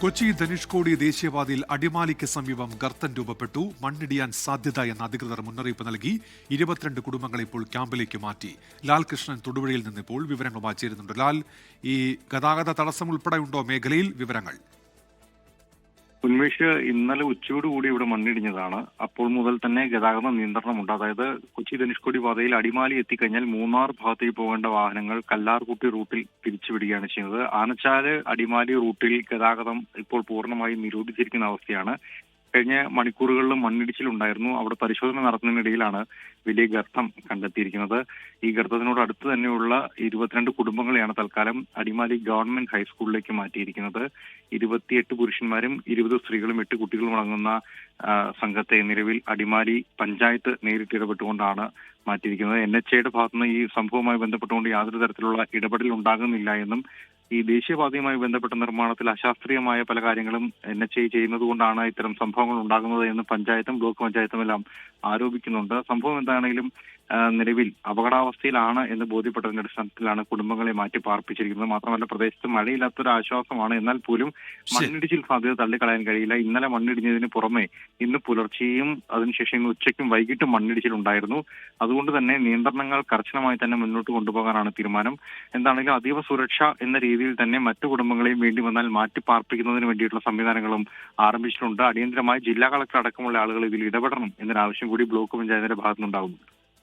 കൊച്ചി ധനുഷ്കോടി ദേശീയപാതയിൽ അടിമാലിക്ക് സമീപം ഗർത്തം രൂപപ്പെട്ടു. മണ്ണിടിയാൻ സാധ്യത എന്ന അധികൃതർ മുന്നറിയിപ്പ് നൽകി ഇരുപത്തിരണ്ട് കുടുംബങ്ങളെ ഇപ്പോൾ ക്യാമ്പിലേക്ക് മാറ്റി. ലാൽകൃഷ്ണൻ തൊടുപുഴയിൽ നിന്ന് ഇപ്പോൾ വിവരങ്ങളുമായി ചേരുന്നുണ്ട് ലാൽ ഈ ഗതാഗത തടസ്സം ഉൾപ്പെടെ ഉണ്ടോ മേഖലയിൽ വിവരങ്ങൾ? ഉന്മേഷ് ഇന്നലെ ഉച്ചയോടുകൂടി ഇവിടെ മണ്ണിടിഞ്ഞതാണ്. അപ്പോൾ മുതൽ തന്നെ ഗതാഗത നിയന്ത്രണമുണ്ട്. അതായത് കൊച്ചി ധനുഷ്കോടി പാതയിൽ അടിമാലി എത്തിക്കഴിഞ്ഞാൽ മൂന്നാർ ഭാഗത്തേക്ക് പോകേണ്ട വാഹനങ്ങൾ കല്ലാർകുട്ടി റൂട്ടിൽ തിരിച്ചുവിടുകയാണ് ചെയ്യുന്നത്. ആനച്ചാൽ അടിമാലി റൂട്ടിൽ ഗതാഗതം ഇപ്പോൾ പൂർണമായും നിരോധിച്ചിരിക്കുന്ന അവസ്ഥയാണ്. കഴിഞ്ഞ മണിക്കൂറുകളിലും മണ്ണിടിച്ചിലുണ്ടായിരുന്നു. അവിടെ പരിശോധന നടത്തുന്നതിനിടയിലാണ് വലിയ ഗർത്തം കണ്ടെത്തിയിരിക്കുന്നത്. ഈ ഗർത്തത്തിനോട് അടുത്ത് തന്നെയുള്ള ഇരുപത്തിരണ്ട് കുടുംബങ്ങളെയാണ് തൽക്കാലം അടിമാലി ഗവൺമെന്റ് ഹൈസ്കൂളിലേക്ക് മാറ്റിയിരിക്കുന്നത്. ഇരുപത്തിയെട്ട് പുരുഷന്മാരും ഇരുപത് സ്ത്രീകളും എട്ട് കുട്ടികളും അടങ്ങുന്ന സംഘത്തെ നിലവിൽ അടിമാലി പഞ്ചായത്ത് നേരിട്ട് ഇടപെട്ടുകൊണ്ടാണ് മാറ്റിയിരിക്കുന്നത്. എൻ എച്ച് എയുടെ ഭാഗത്തുനിന്ന് ഈ സംഭവവുമായി ബന്ധപ്പെട്ടുകൊണ്ട് യാതൊരു തരത്തിലുള്ള ഇടപെടൽ ഉണ്ടാകുന്നില്ല എന്നും ഈ ദേശീയപാതയുമായി ബന്ധപ്പെട്ട നിർമ്മാണത്തിൽ അശാസ്ത്രീയമായ പല കാര്യങ്ങളും എൻ എച്ച് ഐ ചെയ്യുന്നത് കൊണ്ടാണ് ഇത്തരം സംഭവങ്ങൾ ഉണ്ടാകുന്നത് എന്ന് പഞ്ചായത്തും ബ്ലോക്ക് പഞ്ചായത്തും എല്ലാം ആരോപിക്കുന്നുണ്ട്. സംഭവം എന്താണെങ്കിലും നിലവിൽ അപകടാവസ്ഥയിലാണ് എന്ന് ബോധ്യപ്പെട്ടതിന്റെ അടിസ്ഥാനത്തിലാണ് കുടുംബങ്ങളെ മാറ്റി പാർപ്പിച്ചിരിക്കുന്നത്. മാത്രമല്ല പ്രദേശത്ത് മഴയില്ലാത്തൊരു ആശ്വാസമാണ്. എന്നാൽ പോലും മണ്ണിടിച്ചിൽ സാധ്യത തള്ളിക്കളയാൻ കഴിയില്ല. ഇന്നലെ മണ്ണിടിഞ്ഞതിന് പുറമെ ഇന്ന് പുലർച്ചെയും അതിനുശേഷം ഇന്ന് ഉച്ചയ്ക്കും വൈകിട്ടും മണ്ണിടിച്ചിൽ ഉണ്ടായിരുന്നു. അതുകൊണ്ട് തന്നെ നിയന്ത്രണങ്ങൾ കർശനമായി തന്നെ മുന്നോട്ട് കൊണ്ടുപോകാനാണ് തീരുമാനം. എന്താണെങ്കിലും അതീവ സുരക്ഷ എന്ന രീതിയിൽ തന്നെ മറ്റു കുടുംബങ്ങളെയും വേണ്ടി വന്നാൽ മാറ്റി പാർപ്പിക്കുന്നതിന് വേണ്ടിയിട്ടുള്ള സംവിധാനങ്ങളും ആരംഭിച്ചിട്ടുണ്ട്. അടിയന്തരമായി ജില്ലാ കളക്ടർ അടക്കമുള്ള ആളുകൾ ഇതിൽ ഇടപെടണം എന്നൊരാവശ്യം കൂടി ബ്ലോക്ക് പഞ്ചായത്തിന്റെ ഭാഗത്തുനിന്നുണ്ടാകുന്നു